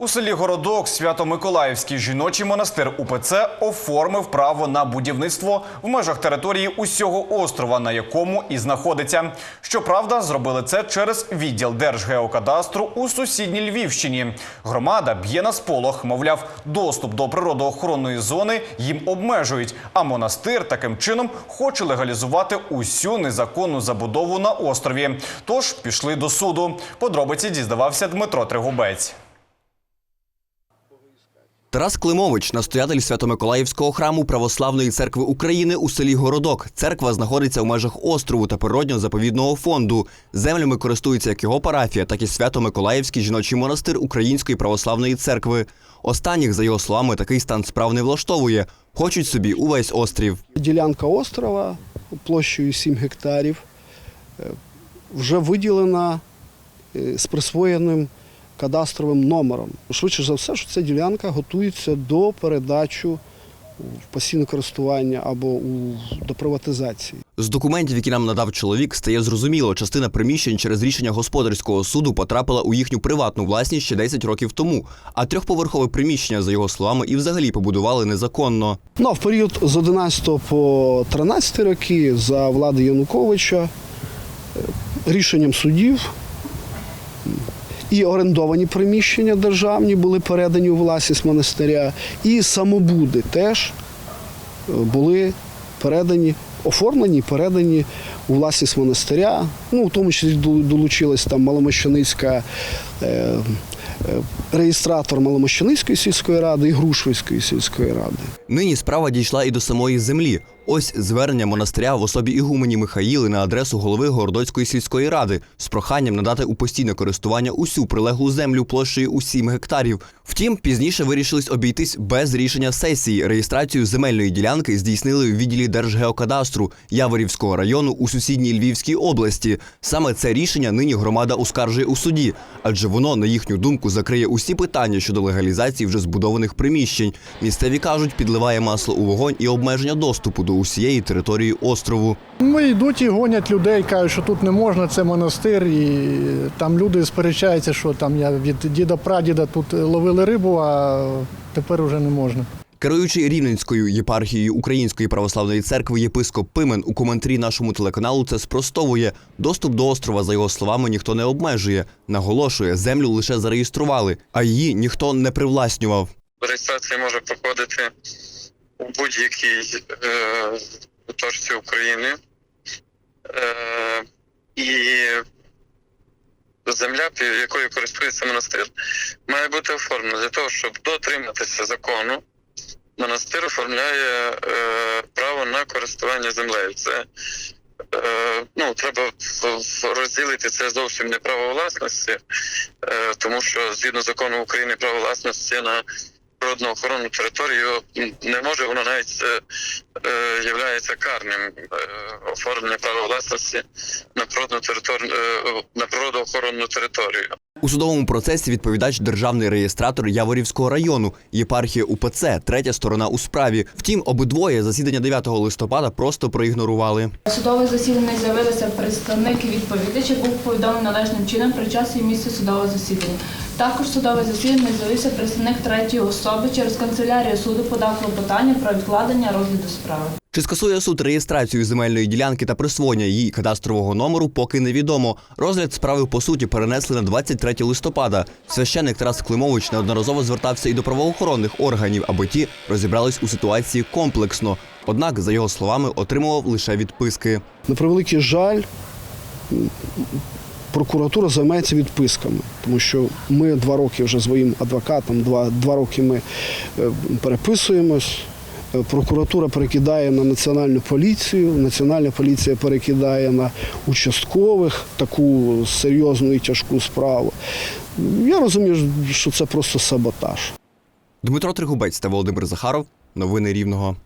У селі Городок Свято-Миколаївський жіночий монастир УПЦ оформив право на будівництво в межах території усього острова, на якому і знаходиться. Щоправда, зробили це через відділ Держгеокадастру у сусідній Львівщині. Громада б'є на сполох, мовляв, доступ до природоохоронної зони їм обмежують. А монастир таким чином хоче легалізувати усю незаконну забудову на острові. Тож пішли до суду. Подробиці дізнавався Дмитро Тригубець. Тарас Климович, настоятель Свято-Миколаївського храму Православної церкви України у селі Городок. Церква знаходиться в межах острову та природньо-заповідного фонду. Землями користується як його парафія, так і Свято-Миколаївський жіночий монастир Української православної церкви. Останніх, за його словами, такий стан справ не влаштовує. Хочуть собі увесь острів. Ділянка острова площею 7 гектарів е, вже виділена е, з присвоєним кадастровим номером. Швидше за все, що ця ділянка готується до передачі в постійне користування або у, до приватизації. З документів, які нам надав чоловік, стає зрозуміло, частина приміщень через рішення господарського суду потрапила у їхню приватну власність ще 10 років тому. А трьохповерхове приміщення, за його словами, і взагалі побудували незаконно. Ну, а в період з 11 по 13 роки за влади Януковича е, рішенням судів і орендовані приміщення державні були передані у власність монастиря, і самобуди теж е, були передані, оформлені передані у власність монастиря. Ну, в тому числі дол- долучилась там Маломощаницька е, е, реєстратор Маломощаницької сільської ради і Грушвицької сільської ради. Нині справа дійшла і до самої землі. Ось звернення монастиря в особі ігумені Михаїли на адресу голови Городоцької сільської ради з проханням надати у постійне користування усю прилеглу землю площею у 7 гектарів. Втім, пізніше вирішились обійтись без рішення сесії. Реєстрацію земельної ділянки здійснили в відділі Держгеокадастру Яворівського району у сусідній Львівській області. Саме це рішення нині громада оскаржує у суді, адже воно, на їхню думку, закриє усі питання щодо легалізації вже збудованих приміщень. Місцеві кажуть, підливає масло у вогонь і обмеження доступу до усієї території острову. Ми йдуть і гонять людей, кажуть, що тут не можна, це монастир, і там люди сперечаються, що там я від діда прадіда тут ловили рибу, а тепер уже не можна. Керуючий Рівненською єпархією Української православної церкви єпископ Пимен у коментарі нашому телеканалу це спростовує. Доступ до острова, за його словами, ніхто не обмежує. Наголошує, землю лише зареєстрували, а її ніхто не привласнював. реєстрація може проходити у будь-якій е, точці України. Е, і земля, якою користується монастир, має бути оформлена для того, щоб дотриматися закону. Монастир оформляє е, право на користування землею. Це е, ну, треба розділити це зовсім не право власності, е, тому що згідно закону України право власності на природну охоронну територію не може, воно навіть е, е, являється карним е, оформлення права власності на природну територію е, на природоохоронну територію. У судовому процесі відповідач державний реєстратор Яворівського району, єпархія УПЦ, третя сторона у справі. Втім, обидвоє засідання 9 листопада просто проігнорували. Судове засідання з'явилися представник і відповідач, який був повідомлений належним чином при часі і місці судового засідання. Також судове засідання з'явився представник третьої особи через канцелярію суду подав клопотання про відкладення розгляду справи. Чи скасує суд реєстрацію земельної ділянки та присвоєння її кадастрового номеру, поки невідомо. Розгляд справи по суті перенесли на 23 листопада. Священник Тарас Климович неодноразово звертався і до правоохоронних органів, аби ті розібрались у ситуації комплексно. Однак, за його словами, отримував лише відписки. На превеликий жаль, прокуратура займається відписками, тому що ми два роки вже своїм адвокатом, два, два роки ми е, переписуємось. Е, Прокуратура перекидає на національну поліцію, національна поліція перекидає на участкових таку серйозну і тяжку справу. Я розумію, що це просто саботаж. Дмитро Тригубець та Володимир Захаров. Новини Рівного.